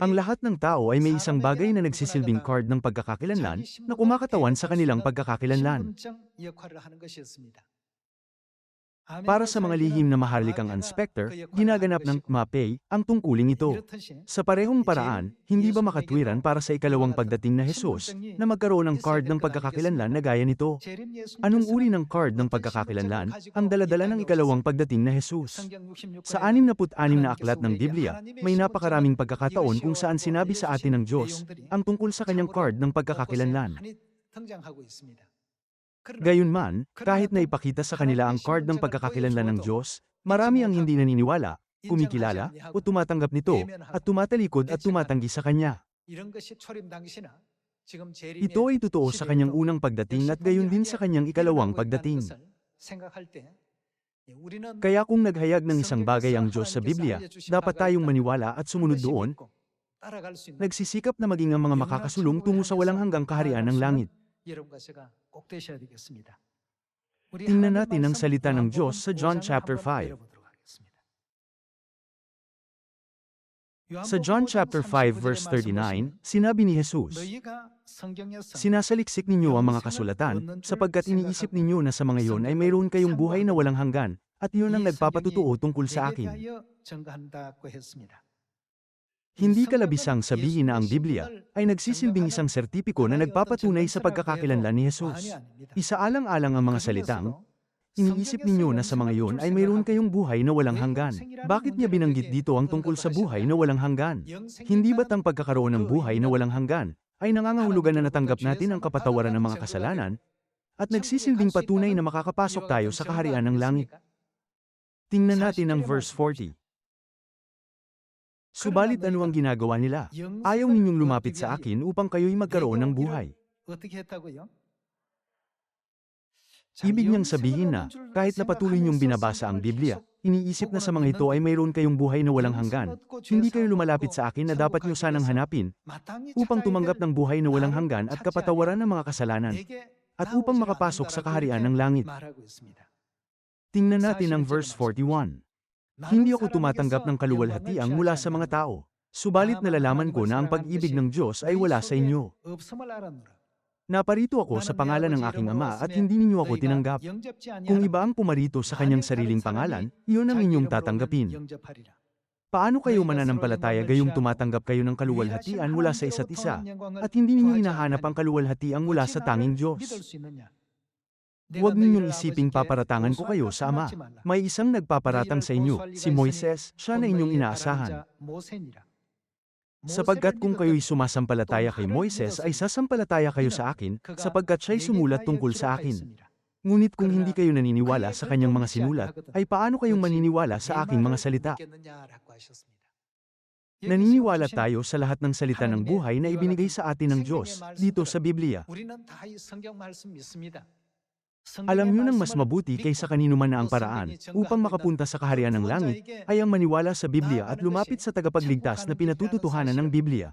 Ang lahat ng tao ay may isang bagay na nagsisilbing card ng pagkakakilanlan na kumakatawan sa kanilang pagkakakilanlan. Para sa mga lihim na maharlikang inspector, ginaganap ng MAPEI ang tungkuling ito. Sa parehong paraan, hindi ba makatwiran para sa ikalawang pagdating na Jesus na magkaroon ng card ng pagkakakilanlan na gaya nito? Anong uri ng card ng pagkakakilanlan ang daladala ng ikalawang pagdating na Jesus? Sa 66 na aklat ng Biblia, may napakaraming pagkakataon kung saan sinabi sa atin ng Diyos ang tungkol sa kanyang card ng pagkakakilanlan. Gayunman, kahit na ipakita sa kanila ang card ng pagkakakilanlan ng Diyos, marami ang hindi naniniwala, kumikilala, o tumatanggap nito, at tumatalikod at tumatanggi sa Kanya. Ito ay totoo sa kanyang unang pagdating at gayon din sa kanyang ikalawang pagdating. Kaya kung naghayag ng isang bagay ang Diyos sa Biblia, dapat tayong maniwala at sumunod doon, nagsisikap na maging ang mga makakasulong tungo sa walang hanggang kaharian ng langit. Tingnan natin ang salita ng Diyos sa John chapter 5. Sa John chapter 5 verse 39, sinabi ni Jesus, Sinasaliksik ninyo ang mga kasulatan, sapagkat iniisip ninyo na sa mga iyon ay mayroon kayong buhay na walang hanggan, at iyon ang nagpapatutuo tungkol sa akin. Hindi kalabisang sabihin na ang Biblia ay nagsisilbing isang sertipiko na nagpapatunay sa pagkakakilanlan ni Jesus. Isaalang-alang ang mga salitang, Iniisip ninyo na sa mga iyon ay mayroon kayong buhay na walang hanggan. Bakit niya binanggit dito ang tungkol sa buhay na walang hanggan? Hindi ba't ang pagkakaroon ng buhay na walang hanggan ay nangangahulugan na natanggap natin ang kapatawaran ng mga kasalanan at nagsisilbing patunay na makakapasok tayo sa kaharian ng langit? Tingnan natin ang verse 40. Subalit ano ang ginagawa nila? Ayaw ninyong lumapit sa akin upang kayo'y magkaroon ng buhay. Ibig niyang sabihin na, kahit na patuloy niyong binabasa ang Biblia, iniisip na sa mga ito ay mayroon kayong buhay na walang hanggan, hindi kayo lumalapit sa akin na dapat niyo sanang hanapin, upang tumanggap ng buhay na walang hanggan at kapatawaran ng mga kasalanan, at upang makapasok sa kaharian ng langit. Tingnan natin ang verse 41. Hindi ako tumatanggap ng kaluwalhatiang mula sa mga tao, subalit nalalaman ko na ang pag-ibig ng Diyos ay wala sa inyo. Naparito ako sa pangalan ng aking ama at hindi ninyo ako tinanggap. Kung iba ang pumarito sa kanyang sariling pangalan, iyon ang inyong tatanggapin. Paano kayo mananampalataya gayong tumatanggap kayo ng kaluwalhatian mula sa isa't isa, at hindi ninyo hinahanap ang kaluwalhatian mula sa tanging Diyos? Huwag ninyong isiping paparatangan ko kayo sa Ama. May isang nagpaparatang sa inyo, si Moises, siya na inyong inaasahan. Sapagkat kung kayo'y sumasampalataya kay Moises ay sasampalataya kayo sa akin, sapagkat siya'y sumulat tungkol sa akin. Ngunit kung hindi kayo naniniwala sa kanyang mga sinulat, ay paano kayong maniniwala sa aking mga salita? Naniniwala tayo sa lahat ng salita ng buhay na ibinigay sa atin ng Diyos, dito sa Biblia. Alam nyo nang mas mabuti kaysa kanino man na ang paraan upang makapunta sa kaharian ng langit ay ang maniwala sa Biblia at lumapit sa tagapagligtas na pinatututuhanan ng Biblia.